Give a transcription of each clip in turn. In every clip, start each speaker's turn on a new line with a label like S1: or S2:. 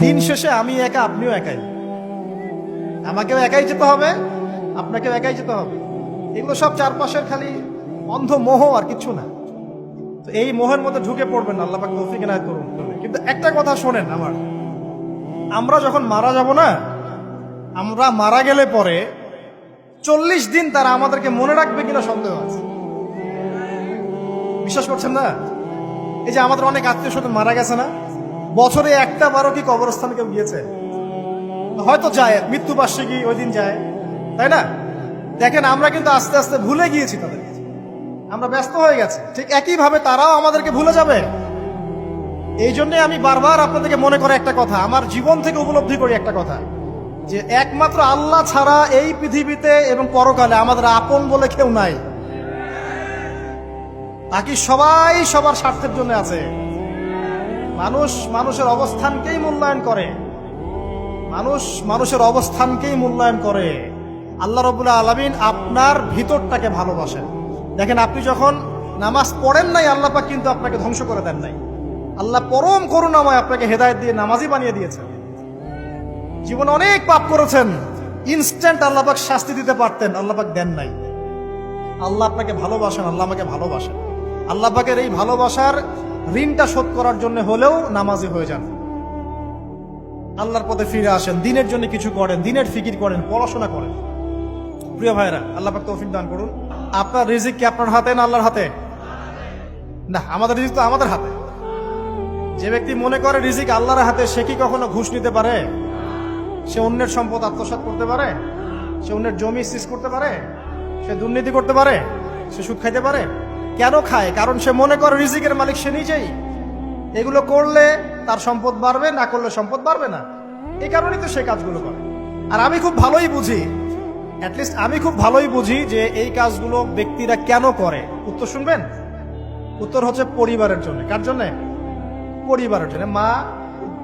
S1: দিন শেষে আমি একা আপনিও একাই। আমাকেও একাই যেতে হবে আপনাকেও একাই যেতে হবে। এগুলো সব চারপাশের খালি অন্ধ মোহ আর কিছু না। তো এই মোহের মধ্যে ঢুকে পড়বেন না, আল্লাহ পাক তৌফিক এনায়েত করুন। কিন্তু একটা কথা শোনেন আমার আমরা যখন মারা যাব না আমরা মারা গেলে পরে চল্লিশ দিন তারা আমাদেরকে মনে রাখবে কিনা সন্দেহ আছে। বিশ্বাস করছেন না? এই যে আমাদের অনেক আত্মীয় স্বজন মারা গেছে না? বছরে একটা বারো কি কবরস্থানে কেউ গিয়েছে? হয়তো যায় মৃত্যু বার্ষিকী ওই দিন যায়, তাই না? দেখেন, আমরা কিন্তু আস্তে আস্তে ভুলে গিয়েছি তাদের আমরা ব্যস্ত হয়ে গেছি। ঠিক একইভাবে তারাও আমাদেরকে ভুলে যাবে। এই জন্য আমি বারবার আপনাদেরকে মনে করে একটা কথা, আমার জীবন থেকে উপলব্ধি করি একটা কথা, যে একমাত্র আল্লাহ ছাড়া এই পৃথিবীতে এবং পরকালে আমাদের আপন বলে কেউ নাই। বাকি সবাই সবার স্বার্থের জন্য আছে। মানুষ মানুষের অবস্থানকেই মূল্যায়ন করে। মানুষ মানুষের অবস্থানকেই মূল্যায়ন করে। আল্লাহ রবুল্লা আলমিন আপনার ভিতরটাকে ভালোবাসেন। দেখেন আপনি যখন নামাজ পড়েন নাই, আল্লাহ পাক কিন্তু আপনাকে ধ্বংস করে দেন নাই। আল্লাহ পরম করুণাময় আপনাকে হেদায়ত দিয়ে নামাজি বানিয়ে দিয়েছেন। জীবনে অনেক পাপ করেছেন। ইনস্ট্যান্ট আল্লাহ পাক শাস্তি দিতে পারতেন, আল্লাহ পাক দেন নাই। আল্লাহ আপনাকে ভালোবাসেন, আল্লাহ আমাকে ভালোবাসেন। আল্লাহ পাকের এই ভালোবাসার ঋণটা শোধ করার জন্য হলেও নামাজি হয়ে যান। আল্লাহর পথে ফিরে আসেন, দিনের জন্য কিছু করেন, দিনের ফিকির করেন, পড়াশোনা করেন। প্রিয় ভাইরা আল্লাহ পাক তৌফিক দান করুন। আপনার রিজিক কি আপনার হাতে না আল্লাহর হাতে? না, আমাদের রিজিক তো আমাদের হাতে। যে ব্যক্তি মনে করে রিজিক আল্লাহর হাতে, সে কি কখনো ঘুষ নিতে পারে? সে অন্যের সম্পদ আত্মসাৎ করতে পারে? সে অন্যের জমি সিজ করতে পারে? সে দুর্নীতি করতে পারে? সে সুদ খাইতে পারে? কেন খায়? কারণ সে মনে করে রিজিকের মালিক সে নিজেই। এগুলো করলে তার সম্পদ বাড়বে, না করলে সম্পদ বাড়বে না। এই কারণেই তো সে কাজগুলো করে। আর আমি খুব ভালোই বুঝি অ্যাটলিস্ট আমি খুব ভালোই বুঝি যে এই কাজগুলো ব্যক্তিরা কেন করে। উত্তর শুনবেন? উত্তর হচ্ছে পরিবারের জন্য। কার জন্য? পরিবারের জন্য। মা,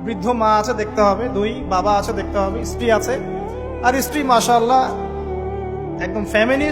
S1: বৃদ্ধ মা আছে, দেখতে হবে। দুই, বাবা আছে, দেখতে হবে। স্ত্রী আছে। আর স্ত্রী, মাশাআল্লাহ, একদম ফ্যামিলি